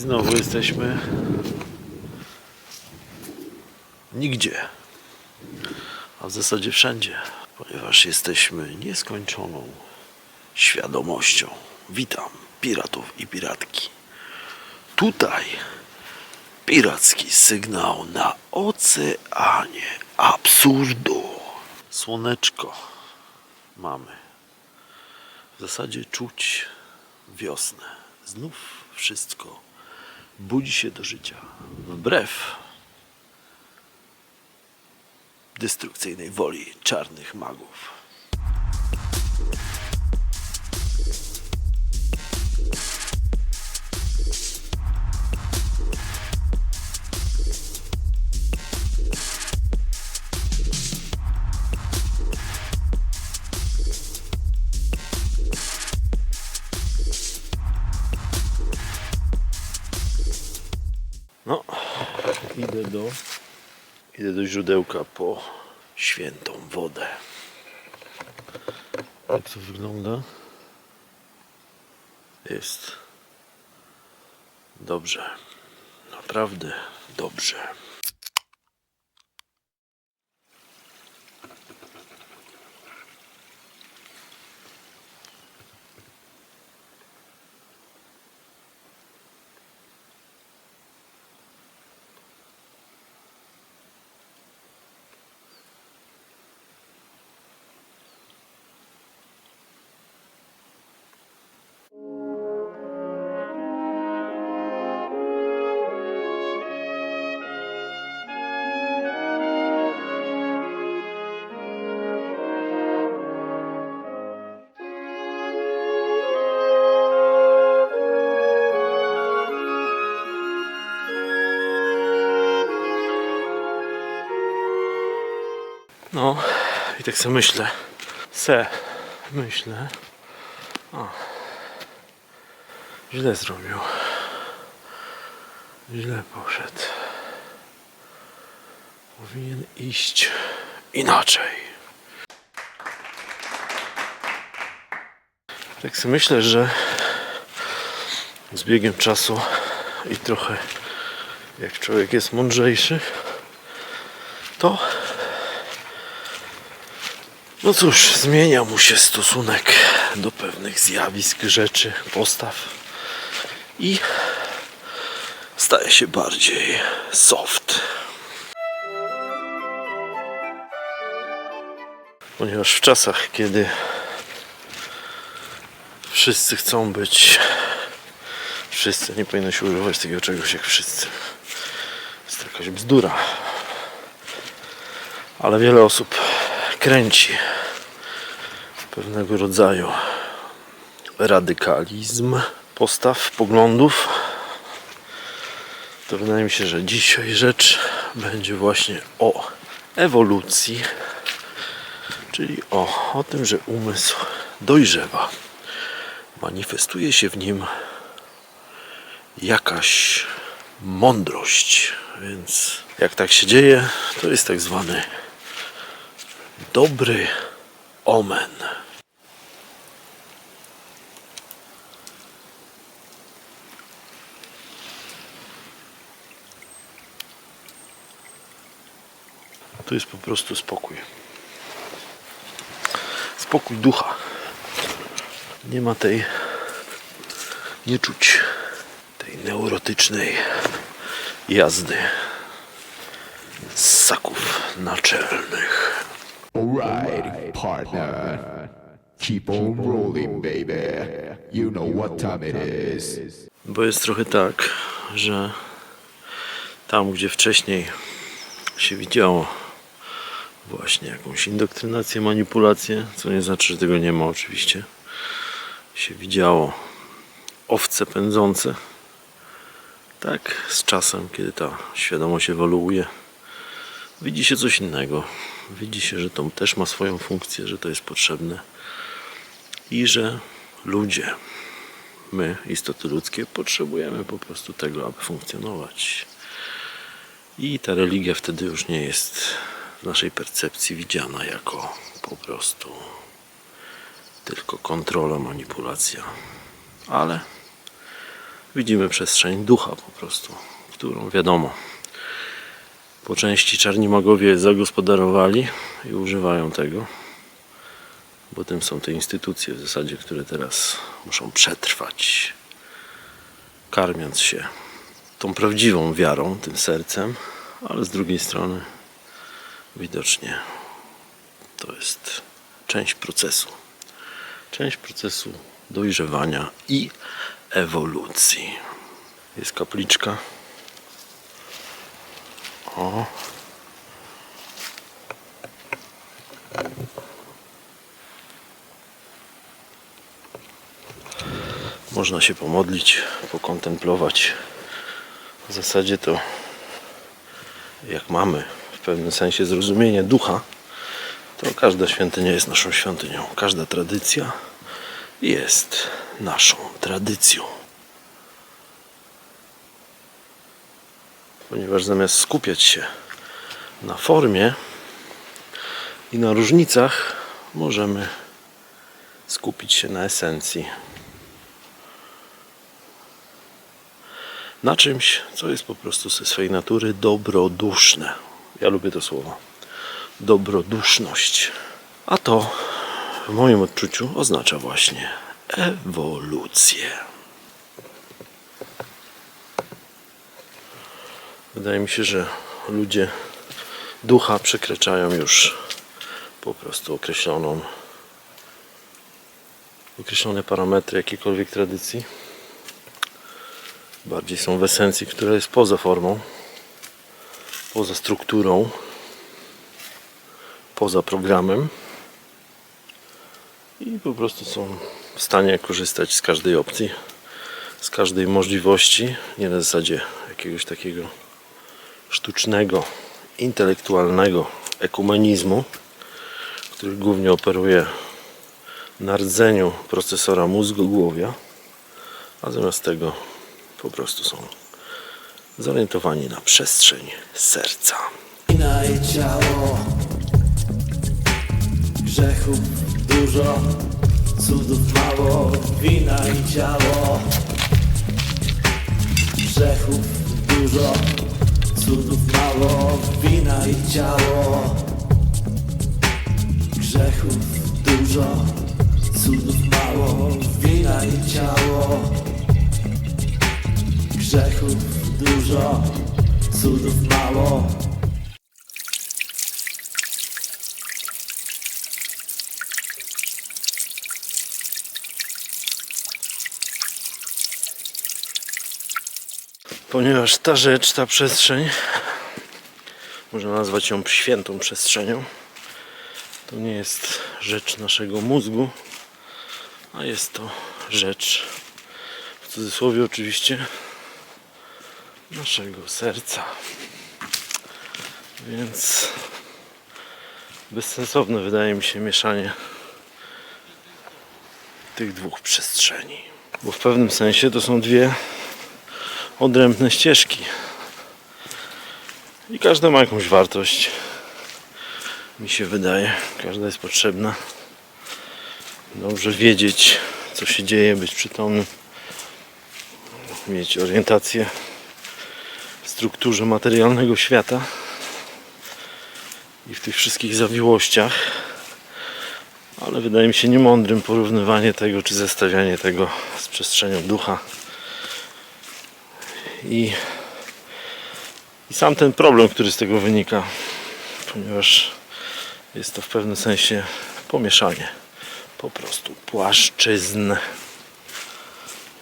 Znowu jesteśmy nigdzie, a w zasadzie wszędzie, ponieważ jesteśmy nieskończoną świadomością. Witam piratów i piratki. Tutaj piracki sygnał na oceanie absurdu. Słoneczko mamy. W zasadzie czuć wiosnę. Znów wszystko budzi się do życia. Wbrew destrukcyjnej woli czarnych magów. No, idę do, idę do źródełka po świętą wodę. Jak to wygląda? Jest dobrze. Naprawdę dobrze. No, i tak sobie myślę. Se, myślę. O. Źle zrobił. Źle poszedł. Powinien iść inaczej. Tak sobie myślę, że z biegiem czasu i trochę jak człowiek jest mądrzejszy, to no cóż, zmienia mu się stosunek do pewnych zjawisk, rzeczy, postaw i staje się bardziej soft. Ponieważ w czasach, kiedy wszyscy chcą być, wszyscy, nie powinno się używać takiego czegoś jak wszyscy. Jest to jakaś bzdura. Ale wiele osób kręci pewnego rodzaju radykalizm postaw, poglądów. To wydaje mi się, że dzisiaj rzecz będzie właśnie o ewolucji, czyli o, o tym, że umysł dojrzewa. Manifestuje się w nim jakaś mądrość. Więc jak tak się dzieje, to jest tak zwany dobry omen. To jest po prostu spokój. Spokój ducha. Nie ma tej, nie czuć tej neurotycznej jazdy ssaków naczelnych. Alright, partner. Keep on rolling, baby. You know what time it is. Bo jest trochę tak, że tam, gdzie wcześniej się widziało właśnie jakąś indoktrynację, manipulację, co nie znaczy, że tego nie ma oczywiście, się widziało owce pędzące, tak z czasem, kiedy ta świadomość ewoluuje, widzi się coś innego. Widzi się, że to też ma swoją funkcję, że to jest potrzebne i że ludzie, my, istoty ludzkie, potrzebujemy po prostu tego, aby funkcjonować. I ta religia wtedy już nie jest w naszej percepcji widziana jako po prostu tylko kontrola, manipulacja. Ale Widzimy przestrzeń ducha po prostu, którą wiadomo. Po części czarni magowie zagospodarowali i używają tego, bo tym są te instytucje w zasadzie, które teraz muszą przetrwać, karmiąc się tą prawdziwą wiarą, tym sercem, ale z drugiej strony widocznie to jest część procesu. Część procesu dojrzewania i ewolucji. Jest kapliczka. O. Można się pomodlić, pokontemplować. W zasadzie to jak mamy w pewnym sensie zrozumienie ducha, to każda świątynia jest naszą świątynią. Każda tradycja jest naszą tradycją. Ponieważ zamiast skupiać się na formie i na różnicach, możemy skupić się na esencji. Na czymś, co jest po prostu ze swojej natury dobroduszne. Ja lubię to słowo. Dobroduszność. A to w moim odczuciu oznacza właśnie ewolucję. Wydaje mi się, że ludzie ducha przekraczają już po prostu określoną określone parametry jakiejkolwiek tradycji. Bardziej są w esencji, która jest poza formą, poza strukturą, poza programem i po prostu są w stanie korzystać z każdej opcji, z każdej możliwości, nie na zasadzie jakiegoś takiego sztucznego, intelektualnego ekumenizmu, który głównie operuje na rdzeniu procesora mózgu głowia, a zamiast tego po prostu są zorientowani na przestrzeń serca. Ciało Grzechów dużo Cudów mało Wina i ciało Grzechów dużo Cudów mało Wina i ciało. Grzechów dużo Cudów mało Wina i ciało. Grzechów dużo Cudów mało Ponieważ ta rzecz, ta przestrzeń, można nazwać ją świętą przestrzenią, to nie jest rzecz naszego mózgu, a jest to rzecz, w cudzysłowie oczywiście, naszego serca. Więc bezsensowne wydaje mi się mieszanie tych dwóch przestrzeni. Bo w pewnym sensie to są dwie odrębne ścieżki. I każda ma jakąś wartość. Mi się wydaje, każda jest potrzebna. Dobrze wiedzieć, co się dzieje, być przytomnym, mieć orientację w strukturze materialnego świata i w tych wszystkich zawiłościach. Ale wydaje mi się niemądrym porównywanie tego, czy zestawianie tego z przestrzenią ducha i, i sam ten problem, który z tego wynika, ponieważ jest to w pewnym sensie pomieszanie po prostu płaszczyzn.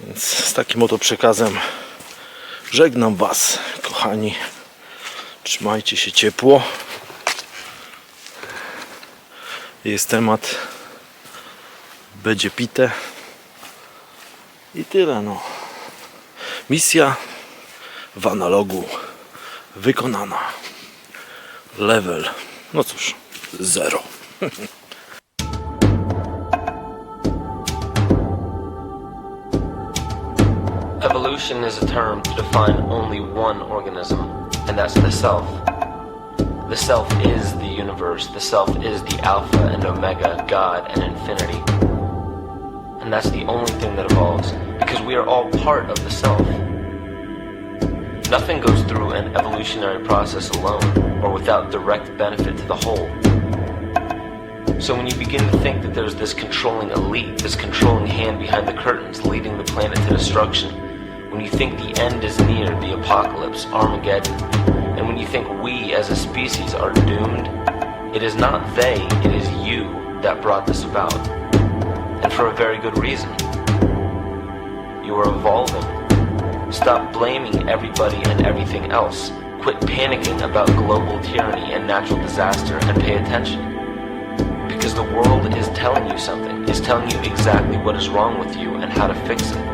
Więc z takim oto przekazem żegnam Was, kochani. Trzymajcie się ciepło. Jest temat. Będzie pite. I tyle, no. Misja w analogu wykonana. Level, no cóż, zero. Evolution is a term to define only one organism, and that's the self. The self is the universe, the self is the Alpha and Omega, God and infinity. And that's the only thing that evolves, because we are all part of the self. Nothing goes through an evolutionary process alone or without direct benefit to the whole. So when you begin to think that there's this controlling elite, this controlling hand behind the curtains leading the planet to destruction, when you think the end is near, the apocalypse, Armageddon, and when you think we as a species are doomed, it is not they, it is you that brought this about. And for a very good reason. You are evolving. Stop blaming everybody and everything else. Quit panicking about global tyranny and natural disaster and pay attention. Because the world is telling you something, is telling you exactly what is wrong with you and how to fix it.